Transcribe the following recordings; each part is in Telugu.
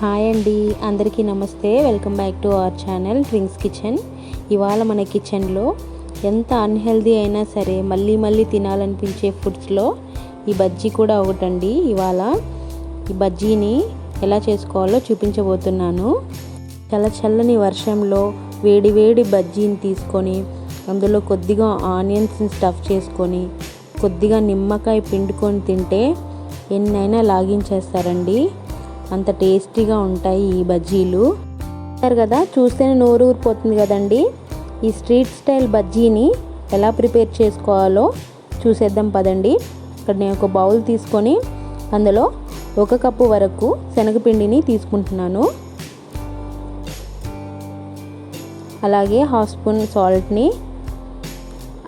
హాయ్ అండి అందరికీ నమస్తే. Welcome back to our channel drinks kitchen. ఇవాళ మన కిచెన్లో ఎంత అన్హెల్దీ అయినా సరే మళ్ళీ మళ్ళీ తినాలనిపించే ఫుడ్స్లో ఈ బజ్జీ కూడా ఒకటండి. ఇవాళ ఈ బజ్జీని ఎలా చేసుకోవాలో చూపించబోతున్నాను. చాలా చల్లని వర్షంలో వేడి వేడి బజ్జీని తీసుకొని అందులో కొద్దిగా ఆనియన్స్ని స్టఫ్ చేసుకొని కొద్దిగా నిమ్మకాయ పిండుకొని తింటే ఎన్నైనా లాగించేస్తారండి. అంత టేస్టీగా ఉంటాయి ఈ బజ్జీలు. అంటారు కదా చూస్తేనే నోరు ఊరిపోతుంది కదండి. ఈ స్ట్రీట్ స్టైల్ బజ్జీని ఎలా ప్రిపేర్ చేసుకోవాలో చూసేద్దాం పదండి. ఇక్కడ నేను ఒక బౌల్ తీసుకొని అందులో ఒక కప్పు వరకు శనగపిండిని తీసుకుంటున్నాను. అలాగే హాఫ్ స్పూన్ సాల్ట్ని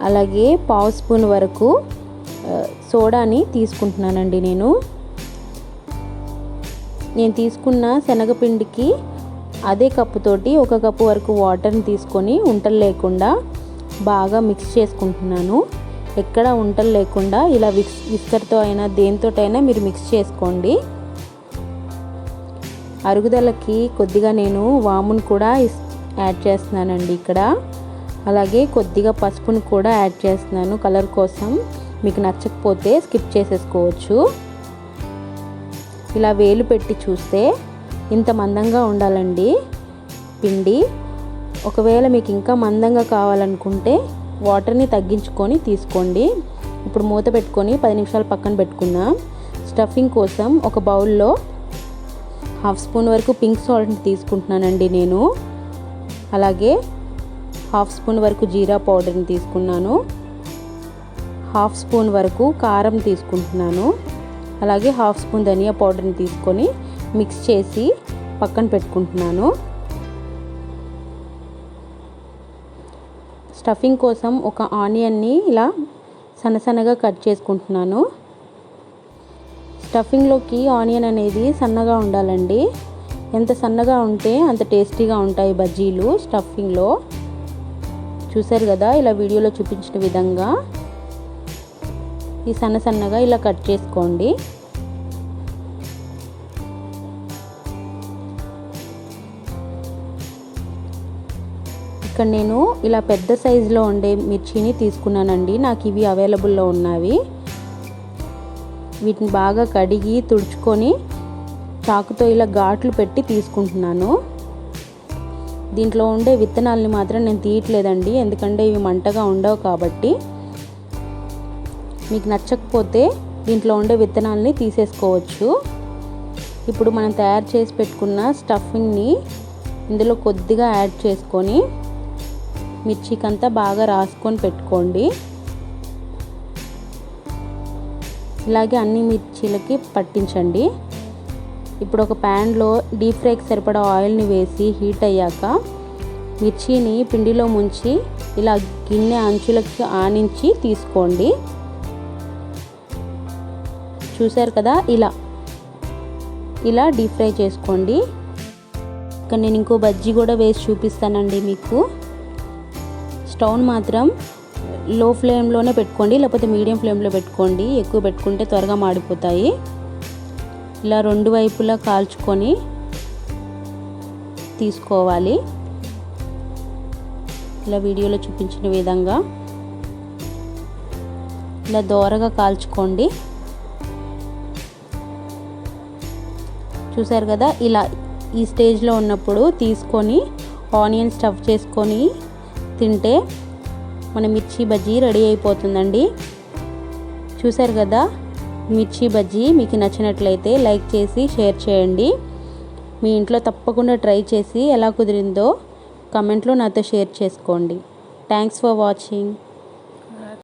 అలాగే పావు స్పూన్ వరకు సోడాని తీసుకుంటున్నానండి నేను. నేను తీసుకున్న శనగపిండికి అదే కప్పుతోటి ఒక కప్పు వరకు వాటర్ని తీసుకొని ఉంటలు లేకుండా బాగా మిక్స్ చేసుకుంటున్నాను. ఎక్కడ ఉంటలు లేకుండా ఇలా విక్స్ విస్కర్తో అయినా దేనితోటైనా మీరు మిక్స్ చేసుకోండి. అరుగుదలకి కొద్దిగా నేను వామును కూడా యాడ్ చేస్తున్నానండి ఇక్కడ. అలాగే కొద్దిగా పసుపును కూడా యాడ్ చేస్తున్నాను కలర్ కోసం. మీకు నచ్చకపోతే స్కిప్ చేసేసుకోవచ్చు. ఇలా వేలు పెట్టి చూస్తే ఇంత మందంగా ఉండాలండి పిండి. ఒకవేళ మీకు ఇంకా మందంగా కావాలనుకుంటే వాటర్ని తగ్గించుకొని తీసుకోండి. ఇప్పుడు మూత పెట్టుకొని పది నిమిషాలు పక్కన పెట్టుకుందాం. స్టఫింగ్ కోసం ఒక బౌల్లో హాఫ్ స్పూన్ వరకు పింక్ సాల్ట్ని తీసుకుంటున్నానండి నేను. అలాగే హాఫ్ స్పూన్ వరకు జీరా పౌడర్ని తీసుకున్నాను. హాఫ్ స్పూన్ వరకు కారం తీసుకుంటున్నాను. అలాగే హాఫ్ స్పూన్ ధనియా పౌడర్ని తీసుకొని మిక్స్ చేసి పక్కన పెట్టుకుంటున్నాను. స్టఫింగ్ కోసం ఒక ఆనియన్ని ఇలా సన్నసన్నగా కట్ చేసుకుంటున్నాను. స్టఫింగ్లోకి ఆనియన్ అనేది సన్నగా ఉండాలండి. ఎంత సన్నగా ఉంటే అంత టేస్టీగా ఉంటాయి బజ్జీలు స్టఫింగ్లో. చూసారు కదా ఇలా వీడియోలో చూపించిన విధంగా ఈ సన్న సన్నగా ఇలా కట్ చేసుకోండి. ఇక్కడ నేను ఇలా పెద్ద సైజులో ఉండే మిర్చిని తీసుకున్నానండి. నాకు ఇవి అవైలబుల్లో ఉన్నవి. వీటిని బాగా కడిగి తుడుచుకొని చాకుతో ఇలా ఘాట్లు పెట్టి తీసుకుంటున్నాను. దీంట్లో ఉండే విత్తనాలని మాత్రం నేను తీయట్లేదండి. ఎందుకంటే ఇవి మంటగా ఉండవు కాబట్టి. మీకు నచ్చకపోతే దీంట్లో ఉండే విత్తనాలని తీసేసుకోవచ్చు. ఇప్పుడు మనం తయారు చేసి పెట్టుకున్న స్టఫింగ్ని ఇందులో కొద్దిగా యాడ్ చేసుకొని మిర్చికంతా బాగా రాసుకొని పెట్టుకోండి. ఇలాగే అన్ని మిర్చీలకి పట్టించండి. ఇప్పుడు ఒక ప్యాన్లో డీప్ ఫ్రైకి సరిపడా ఆయిల్ని వేసి హీట్ అయ్యాక మిర్చిని పిండిలో ముంచి ఇలా గిన్నె అంచులకి ఆనించి తీసుకోండి. చూసారు కదా ఇలా. ఇలా డీప్ ఫ్రై చేసుకోండి. ఇక్కడ నేను ఇంకో బజ్జీ కూడా వేసి చూపిస్తానండి మీకు. స్టవ్ మాత్రం లో ఫ్లేమ్లోనే పెట్టుకోండి లేకపోతే మీడియం ఫ్లేమ్లో పెట్టుకోండి. ఎక్కువ పెట్టుకుంటే త్వరగా మాడిపోతాయి. ఇలా రెండు వైపులా కాల్చుకొని తీసుకోవాలి. ఇలా వీడియోలో చూపించిన విధంగా. ఇలా దోరగా కాల్చుకోండి. చూసారు కదా ఇలా ఈ స్టేజ్లో ఉన్నప్పుడు తీసుకొని ఆనియన్ స్టఫ్ చేసుకొని తింటే మన మిర్చి బజ్జీ రెడీ అయిపోతుందండి. చూసారు కదా మిర్చి బజ్జీ మీకు నచ్చినట్లయితే లైక్ చేసి షేర్ చేయండి. మీ ఇంట్లో తప్పకుండా ట్రై చేసి ఎలా కుదిరిందో కమెంట్లో నాతో షేర్ చేసుకోండి. Thanks for watching